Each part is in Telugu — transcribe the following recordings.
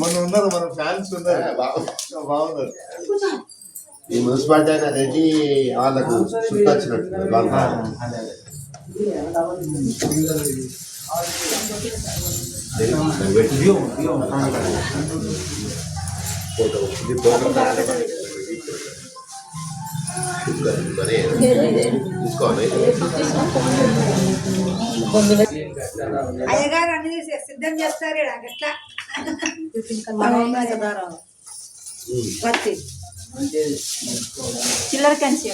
మన ఉన్నారు మన ఫ్యాన్స్ ఉన్నారు. బాగున్నారు. ఈ మున్సిపాలిటీ అనేది వాళ్ళకు చుట్టొచ్చినట్టు ఫోటో ఇది ఫోటో. అయ్యగారు అన్ని సిద్ధం చేస్తారు అట్లా. చిల్లర కంచి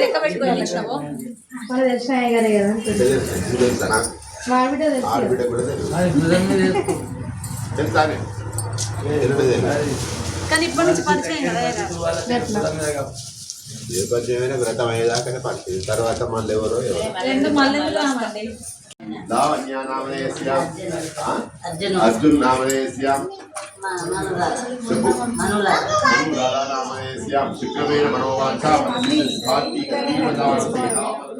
లెక్క మన తెలిసిన అయ్యగారే కదా ఆడబిడ్డ తెలుసు. ఆడబిడ్డ కూడా తెలుసు. తెలుసానే తెలియదే కానీ ఇప్పటి నుంచి పరిచయం కదా అయ్యగారు. ఏ పరిచయమైనా వ్రతం అయ్యేదాకా పరిచయం తర్వాత మళ్ళీ ఎవరో రెండు రామండి? లావణ్య నామనేస్యాం అర్జున్. నామనేస్యాం శుక్రవేణ మనోవాంఛా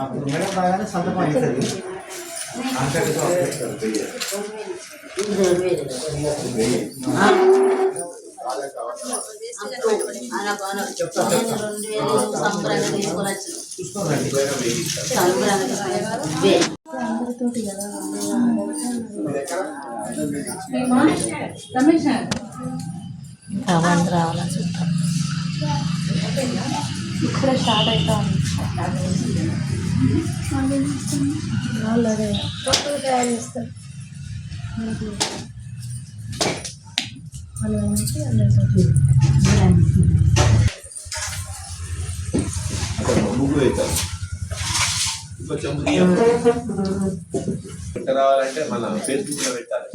అప్పుడు మేడం బాగానే సంతకం అవుతుంది రమేష్ రావాలని చూస్తాం ఇప్పుడే స్టార్ట్ అవుతా వాళ్ళదే. కొత్తగా తయారు చేస్తారు. వాళ్ళు నుంచి పెట్ట రావాలంటే మన ఫేస్బుక్లో పెట్టాలి.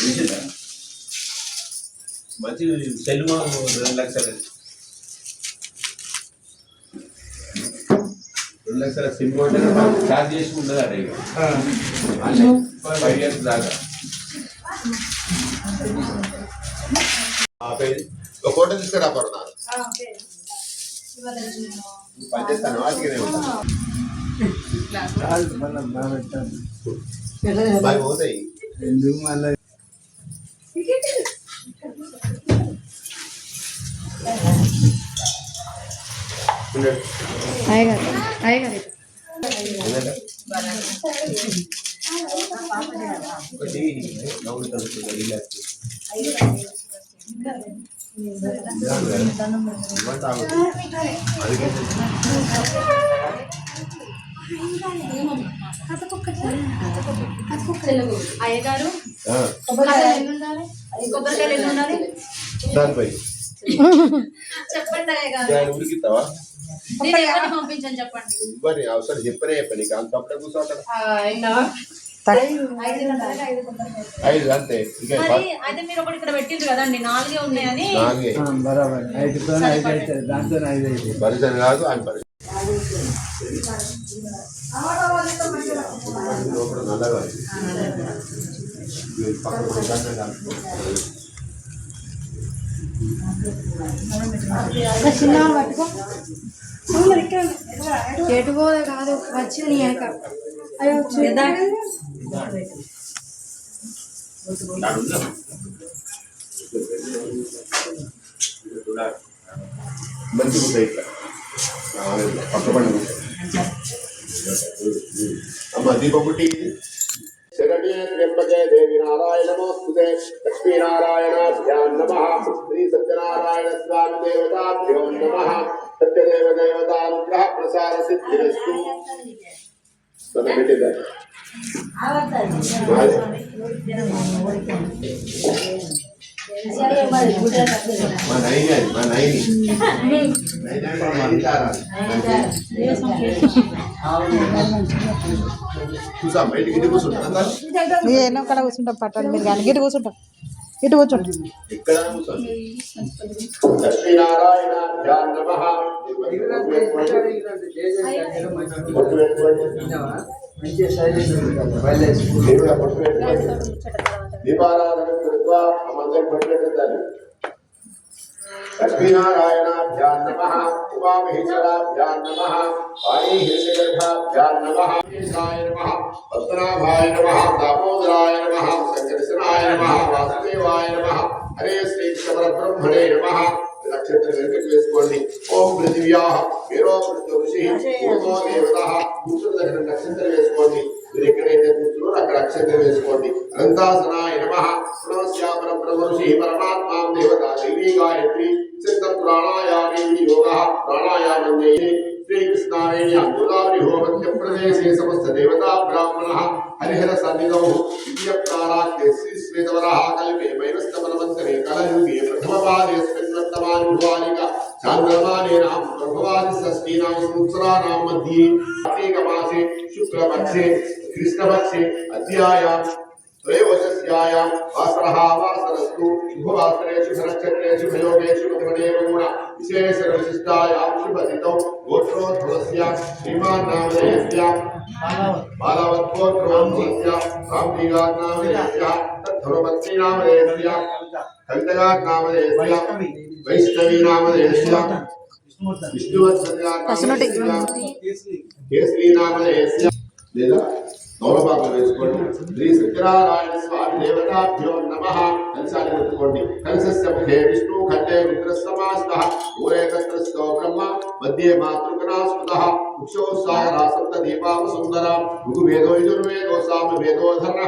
చిన్న మంచి సెల్వ రెండు లక్షలు రెండు లక్షల సిమ్ అంటే ఛార్జ్ చేసి ఉండదు అడే ఫైవ్ ఇయర్స్ దాకా ఒక ఫోటో తీసుకురా పడుతున్నారు పనిచేస్తాను వాటికి పోతాయి ఎందుకు మళ్ళీ అయ్యగారు. కొబ్బరికాయలు ఉండాలి కొబ్బరికాయలు ఉండాలి దానిపై చెప్పండి అయ్యగారు ఉరికిస్తావా పంపించని చెప్పండి. ఇవ్వని అవసరం చెప్పనే నీకు అంత అప్పుడే ఐదు అంతే ఇంకా మరి అయితే మీరు ఒకటి ఇక్కడ పెట్టిండ్రు కదండి నాలుగే ఉన్నాయని. నాలుగే. బరాబర్. ఐదుతో ఐదు అవుతుంది దాంతో ఐదు అవుతుంది పరిచయం కాదు ఆయన పరిచయం. లోపల నల్లగా పక్కన. చిన్న పట్టుకో. ఎటు పోదే కాదు వచ్చింది వెనక. అయ్యో. మంచిగా ఉంటాయి ఇట్లా పక్క పండు ఉంటాయి. అమ్మ దీపం పుట్టి. శరణ్యే త్ర్యంబకే దేవి నారాయణమోస్తుతే లక్ష్మీనారాయణాభ్యాం నమ శ్రీ సత్యనారాయణ స్వామి దేవతాభ్యో నమ సత్యదేవ దేవతానుగ్రహ ప్రసార సిద్ధిరస్తు తన పెట్టిదారు నైని అది మా నైని నైని అంటే నయనతార. చూసా బయటికి ఇటు కూర్చుంటా? ఎన్నో కడ కూర్చుంటాం పట్టండి మీరు కానీ గిట్టు కూర్చుంటాం. ఇటు కూర్చుంటాం ఇక్కడ కూర్చోండి. లక్ష్మీనారాయణ ధ్యాన్ నమః బొట్టు బొట్టు పెట్టాలి లక్ష్మీనారాయణాభ్యాం నమః ఉమామహేశ్వరాభ్యాం నమః వాణీహిరణ్యగర్భాభ్యాం నమః కేశాయ నమః పద్మనాభాయ నమః దామోదరాయ నమః సంకర్షణాయ నమః వాసుదేవాయ నమః హరే శ్రీకృష్ణ పరబ్రహ్మణే నమః వేసుకోండి ఓం పృథివ్యా వీరో ఋషి దేవత కూర్చున్న దగ్గర నక్షత్రం వేసుకోండి మీరు ఎక్కడైతే కూర్చున్నారో అక్కడ అక్షత్రం వేసుకోండి అనంతాసనాయ నమ బ్రహ్మర్షి పరమాత్మా దేవత దేవీ గాయత్రి సిద్ధం యోగ ప్రాణాయామం చేయి శ్రీకృష్ణారేణ్య గోదావరి హోమత్య ప్రదేశే సమస్త దేవతా బ్రాహ్మణ హరిహర సన్నిధౌ దివ్య శ్రీ శ్వేతవరః కల్పే వైవస్తమనమంతరే కలయుగే ప్రథమ పాదేస్మిన్ వర్తమానుభవానిక చాంద్రమానేనాం ప్రభవాది షష్ఠీనాం సంవత్సరానాం కార్తీకమాసే శుక్లపక్షే కృష్ణపక్షే అధ్యాయాం त्रयोदश्यायां वासरः वासरस्तु शुभवासरे शुभनक्षत्रे शुभयोगे शुभगमने गुण विशेषविशिष्टायां शुभदितौ गोत्रोद्भवस्य श्रीमान् नामधेयस्य बालावत्गोत्रोद्भवस्य रामलीलानामधेयस्य तद्धर्मपत्नी नामधेयस्य कण्डगानामधेयस्य वैष्णवी नामधेयस्य विष्णुवत्सल्यानामधेयस्य కేసరి నామధేయస్య లేదా గౌరవాలు వేసుకోండి శ్రీ సత్యనారాయణ స్వామి దేవతాభ్యో నమ కలిసాన్ని పెట్టుకోండి కలిసస్య ముఖే విష్ణు ఖండే రుద్ర సమాస్త ఊరేకత్రస్తో బ్రహ్మ మధ్యే మాతృగణా స్మృత వృక్షో సాగరా సప్త దీపామ సుందర ఋగు వేదో యజుర్వేదో సామ వేదోధర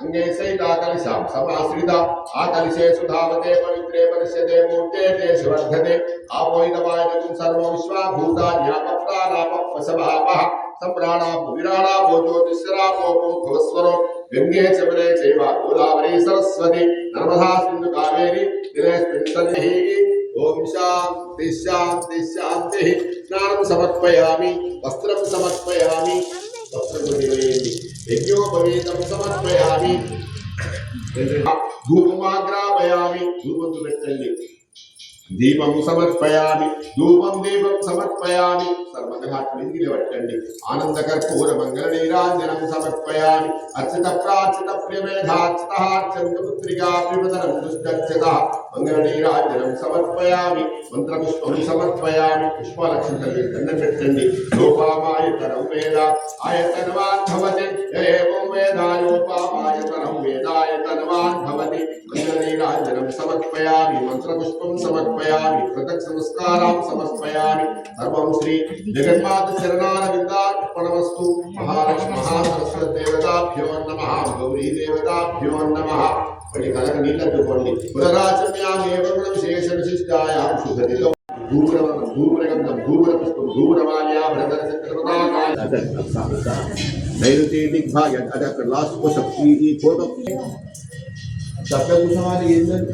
అంగే సైతా కలిశాం సమాశ్రిత ఆ కలిశే సుధావతే పవిత్రే పరిష్యతే మూర్తే దేశవర్ధతే ఆపోయితమాయకం సర్వ విశ్వాభూతాన్యాపప్రాణాప వసభాపః సంప్రాణాపో విరాణాపో జ్యోతిశ్వరాపో భవస్వరో గంగే చమరే చైవ గోదావరి సరస్వతి నర్మదా సింధు కావేరి దినేస్మిన్ ఓం శాంతి శాంతి శాంతి స్నానం సమర్పయామి వస్త్రం సమర్పయామి వస్త్రం కొనివేయండి యజ్ఞోపవీతం సమర్పయామి ధూపమాగ్రాపయామి ధూపంతు పెట్టండి దీపం సమర్పయామి ధూపం దీపం సమర్పయామి. సర్వఘాట్ మీదికి పట్టండి ఆనంద కర్పూర మంగళ నీరాంజనం సమర్పయామి. అర్చిత ప్రార్చిత ప్రియమేధార్చిత పుత్రికా ప్రియమతరం దుష్టర్చిత మంగళ నీరాంజనం సమర్పయామి. మంత్రపుష్పం సమర్పయామి. పుష్పలక్ష్మి తల్లి దండ పెట్టండి. లోపామాయతరం వేద ఆయతనవాన్ భవతి ఏవం వేదాయోపామాయతరం వేదాయతనవాన్ భవతి మంగళనీరాజనం సమర్పయామి. మంత్రపుష్పం సమర్ప సమర్పయామి. పృథక్ సంస్కారాం సమర్పయామి. సర్వం శ్రీ జగన్మాత చరణారవిందార్పణమస్తు మహాలక్ష్మి మహాసరస్వతి దేవతాభ్యో నమ. గౌరీ దేవతాభ్యో నమ. కొన్ని కలక నీళ్ళద్దుకోండి. పునరాచమ్యామేవ గుణ విశేష విశిష్టాయాం శుభదిలో నైరుతి అది అక్కడ లాస్ట్ కోసం ఈ ఫోటో. చక్కగా కూర్చోవాలి ఏంటంటే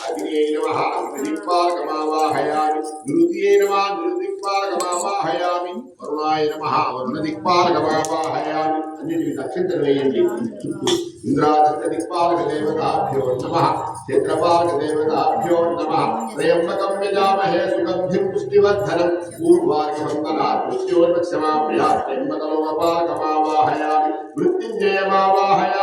అగ్నియై నమ అగ్నిదిక్పాలకమావాహయామి నిరుతియై నమ నిరుదిక్పాలకమావాహయామి వరుణాయ నమ వరుణ అన్నిటిని నక్షత్రం వేయండి ఇంద్రాదత్త దిక్పాలక దేవతాభ్యో నమ చంద్రపాలక దేవతాభ్యో నమ. త్రయంబకం యజామహే సుగంధిం పుష్టివర్ధనం. మృత్యుంజయమావాహయామి.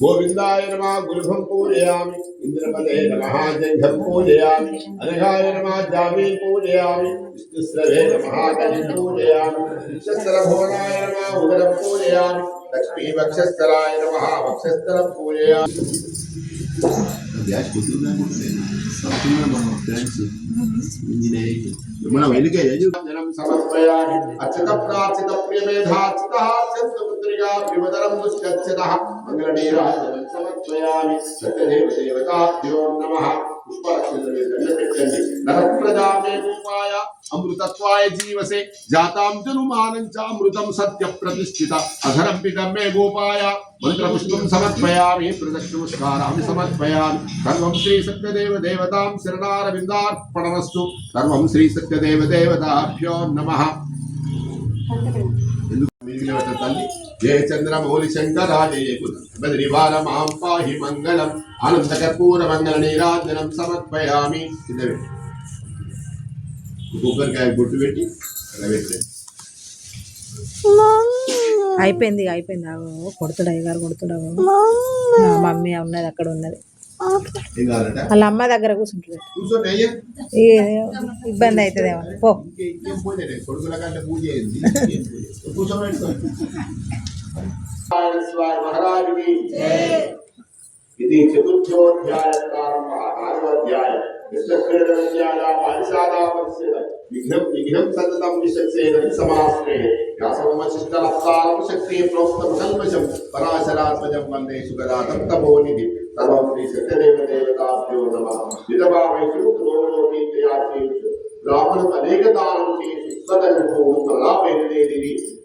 గోవిందాయ నమ గురుభం పూజయామి ఇంద్రపదే నమ జంఘం పూజయామి అనఘాయ నమ జామీ పూజయామి విష్ణుశ్రవే నమ కలి పూజయామి విశ్వస్తరభువనాయ నమ ఉదరం పూజయామి లక్ష్మీ వక్షస్థలాయ నమ వక్షస్థలం పూజయామి. మనం వెనుక జనం సమర్పయామి అచ్యుత ప్రాచిత ప్రియమేధాచిత చంద్రపుత్రిగా ప్రిమదరం దుష్కచ్చత మంగళనీరాజనం సమర్పయామి సత్యదేవ దేవతాభ్యో నమః రూపాయ అమృతత్వాయ జీవసే జాతాం జనుమానం చ అమృతం సత్య ప్రతిష్ఠిత అధరం పితం మే గోపాయ మంత్రపుష్పం సమర్పయామి ప్రదక్షిణమస్కారాన్ని సమర్పయామి. సర్వం శ్రీ సత్యదేవ దేవతాం శరణారవిందార్పణమస్తు. సర్వం శ్రీ సత్యదేవ దేవతాభ్యో నమః. తల్లి జయ చంద్రమౌళి శంకరాజయ బద్రివార మాం పాహి మంగళం ఆనంద కర్పూర మంగళ నీరాజనం సమర్పయామి పెట్టి కొబ్బరికాయ అయిపోయింది అయిపోయింది. కొడుతుడు అయ్యగారు కొడుతుడావు మమ్మీ ఉన్నది అక్కడ ఉన్నది. వాళ్ళ అమ్మ దగ్గర కూర్చుంటుంది. ఇబ్బంది అవుతుందేమో పో. మహారాజుకి ఇది చతుర్థోధ్యాయ ప్రారంభ నాలుగోధ్యాయ శక్తి ప్రోక్తం పరాశరాత్మజం వందే సుగదాతం తపోనిధి సర్వం శ్రీ సత్యదేవ దేవతాభ్యో నమః. విధవా వైష్ణులోకి బ్రాహ్మణం అనేక దానం చేసి విశ్వదంకు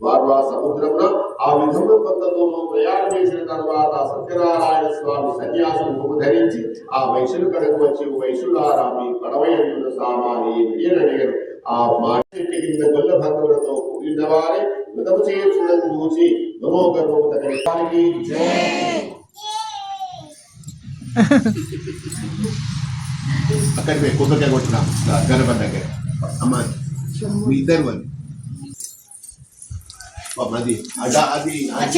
వారు ఆ సముద్రమున ఆ విధముల కొంతలోనూ ప్రయాణం చేసిన తర్వాత సత్యనారాయణ స్వామి సన్యాసం ధరించి ఆ వైశ్యులు కడకు వచ్చి వైశ్యులారా మీ పడవయంతున్న సామాని అడిగారు. ఆ మాట కింద గొల్ల భక్తులతో కూడిన వారే మృతము చేర్చులను చూసి నమో తగ్గడానికి అక్కడికి పోయి కొబ్బరికాయ కొట్టినా. గణపతి దగ్గర అమ్మ మీ ఇద్దరు వాళ్ళు పాపం అది అద- అది అది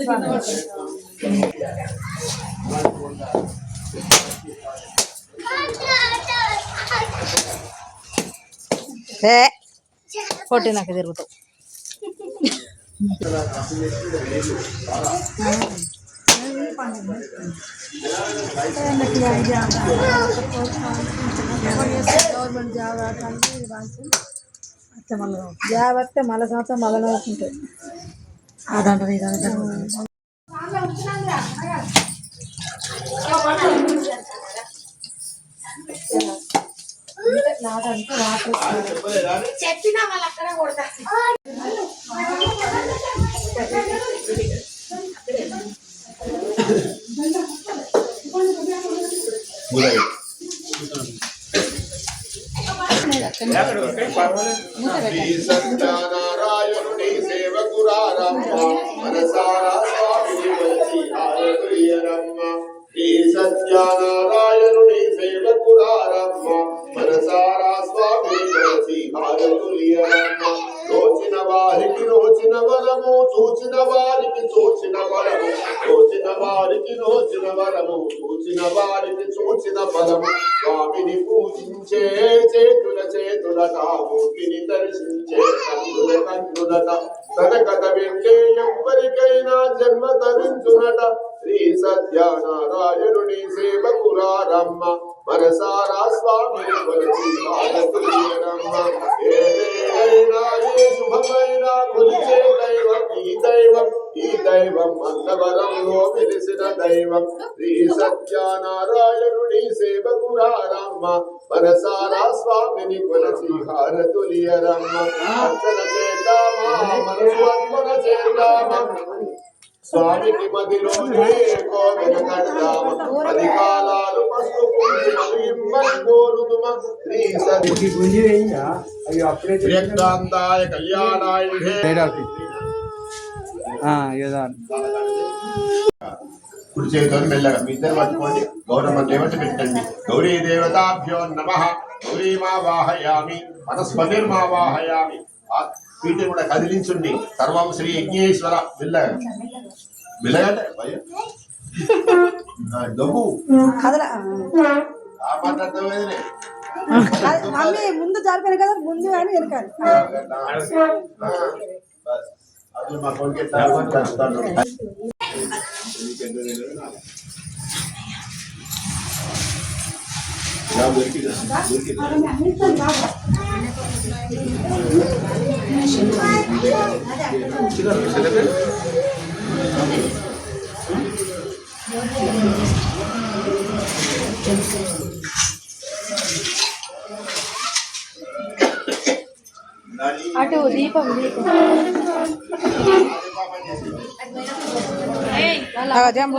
నీళ్ళందు చెయ్యి చెయ్యి పైన తలుపుతాం కొంచెం వెనక చేసుకో ఏ. కొట్టినాక తిరుగుతావు జాబ్ వస్తే మళ్ళీ సంవత్సరం మళ్ళీ ఉంటుంది అదంటారు ఇదంటారు చెప్పినా వాళ్ళు అక్కడ కొడతారు మూర్తిని తన వింటే ఎవ్వరికైనా జన్మ తరించునట శ్రీ సత్యనారాయణుని సేవకురారమ్మ. మనసారా స్వామిని కొలిచి హారతులీయరమ్మ శుభమైన కొలిచే దైవం ఈ దైవం ఈ దైవం అన్నవరంలో వెలిసిన దైవం. శ్రీ సేవకురారమ్మ మనసారా స్వామిని కొలచి హారతులియరమ్మ. అర్చన చేద్దామా? మనసు అర్పణ చేద్దామా? స్వామికి మదిలో కోవెల కడదామా. పది కాలాలు పసుపు ప్రియంకాంతాయ కళ్యాణాయ కుడి చేతితో మెల్లగా మీ ఇద్దరు పట్టుకోండి. గౌరమ్మ దేవత పెట్టండి. గౌరీ దేవతాభ్యో నమ. గౌరీ మా వాహయామి మనస్పతిర్మా వాహయామి పీఠ కూడా కదిలించుండి. సర్వం శ్రీ యజ్ఞేశ్వర మెల్లగా. ఆ, డబ్బు. మమ్మీ ముందు జరిపాను కదా ముందు అని వెనకాలి. అది అటు దీపం దీపం జంబు